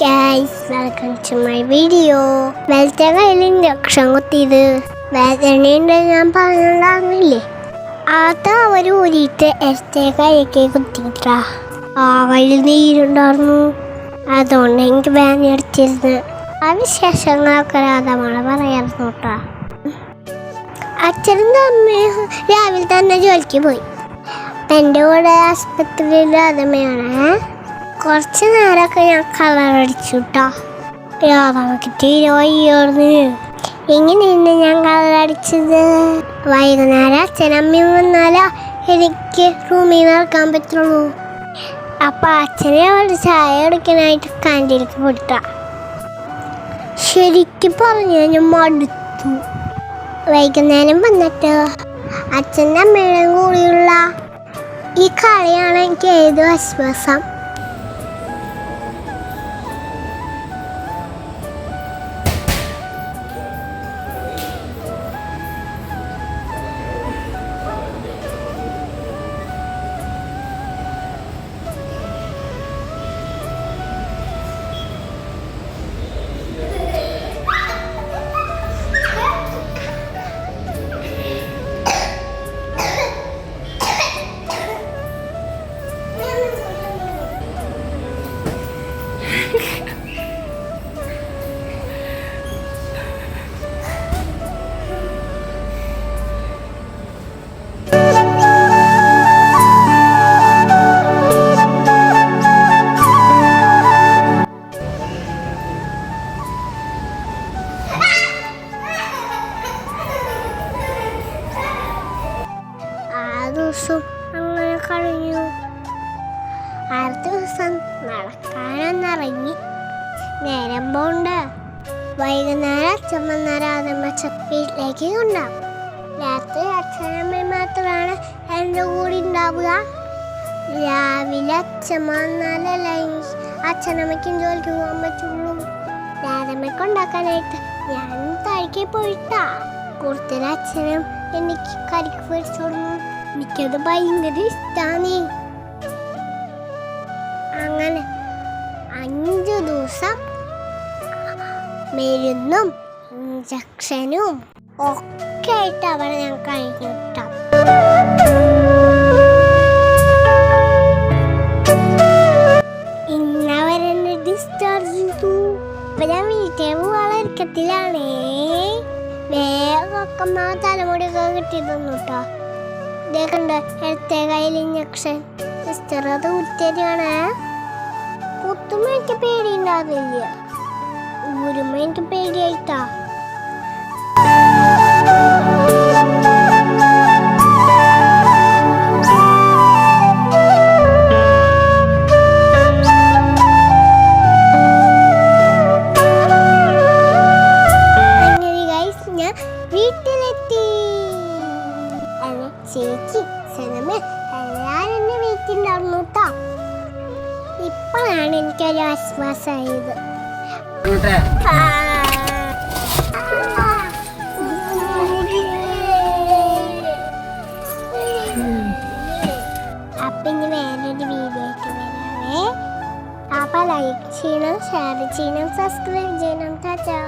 Guys welcome to my video വെലത്തെ കയ്യിൽ രക്ഷം കുത്തിയത്. വേദനയുണ്ട് ഞാൻ പറഞ്ഞില്ലേ അത് അവർ ഊരിയിട്ട് എരത്തെ കൈയൊക്കെ കുത്തിയിട്ടാ. ആ കയ്യിൽ നീരുണ്ടായിരുന്നു അതുകൊണ്ട് എനിക്ക് വേദന അടിച്ചിരുന്നു. ആ വിശേഷങ്ങളൊക്കെ രാധമള പറയായിരുന്നു കേട്ടാ. അച്ഛനും അമ്മയും രാവിലെ തന്നെ ജോലിക്ക് പോയി. എന്റെ കൂടെ ആസ്പത്രിയിൽ രാധമ്മയാണ് കുറച്ച് നേരമൊക്കെ ഞാൻ കളർ അടിച്ചു കേട്ടോ തീരെ എങ്ങനെയുണ്ട് ഞാൻ കളർ അടിച്ചത്? വൈകുന്നേരം അച്ഛനമ്മയും വന്നാലോ? എനിക്ക് റൂമിൽ നിന്ന് ഇറക്കാൻ പറ്റുള്ളൂ. അപ്പം അച്ഛനെ അവിടെ ചായ എടുക്കാനായിട്ട് കാന്റീനിലേക്ക് പോയിട്ടാ ശരിക്കും പറഞ്ഞു ഞാൻ മടുത്തു. വൈകുന്നേരം വന്നിട്ട് അച്ഛന്റെ അമ്മയുടെയും കൂടിയുള്ള ഈ കളിയാണ് എനിക്ക് ഏത് ആശ്വാസം ആ ദിവസം അങ്ങനെ കഴിഞ്ഞു. അടുത്ത ദിവസം നടക്കാനൊന്നിറങ്ങി. നേരം പോണ്ട്. വൈകുന്നേരം അച്ഛൻ വന്ന രാധമ്മ വീട്ടിലേക്ക് കൊണ്ടാവും രാത്രി അച്ഛനമ്മയും മാത്രമാണ് എന്റെ കൂടെ ഉണ്ടാവുക. രാവിലെ എനിക്ക് അച്ഛനമ്മയ്ക്കും ജോലിക്ക് പോകാൻ പറ്റുള്ളൂ. രാധമ്മയ്ക്ക് ഉണ്ടാക്കാനായിട്ട് ഞാൻ താഴേക്ക് പോയിട്ടാ. കൂടുതൽ അച്ഛനും എനിക്ക് കരിക്ക് പൊരിച്ചു എനിക്കത് ഭയങ്കര ഇഷ്ടാണ്. അങ്ങനെ അഞ്ചു ദിവസം മരുന്നും ഇഞ്ചക്ഷനും ഒക്കെ ആയിട്ട് അവിടെ ഞാൻ കഴിഞ്ഞു ട്ടോ. ഇന്നവരെന്നെ ഡിസ്ചാർജ് ചെയ്തു. അപ്പൊ ഞാൻ വീട്ടിൽ പോവാനുള്ള ഒരുക്കത്തിലാണേ. വേഗമൊക്കെ കിട്ടി കേട്ടോ ഇതേക്കുണ്ട് എടുത്തേ കയ്യിൽ ഇഞ്ചക്ഷൻ സിസ്റ്റർ അത് കുത്തിയാണ് കുത്തുമ്പോ എനിക്ക് പേടിയുണ്ടാവില്ല. ഊരുമ്പോ എനിക്ക് പേടിയായിട്ടാ. വീട്ടിലെത്തി. ചേച്ചി സിനിമ എല്ലാവരും എന്നെ വീട്ടിലുണ്ടായിരുന്നു കേട്ടോ ഇപ്പോഴാണ് എനിക്കൊരു ആശ്വാസമായത്. അപ്പം ഇനി വേറൊരു വീഡിയോ ആയിട്ട് വരാവേ. അപ്പം ലൈക്ക് ചെയ്യണം ഷെയർ ചെയ്യണം സബ്സ്ക്രൈബ് ചെയ്യണം ചാച്ചാ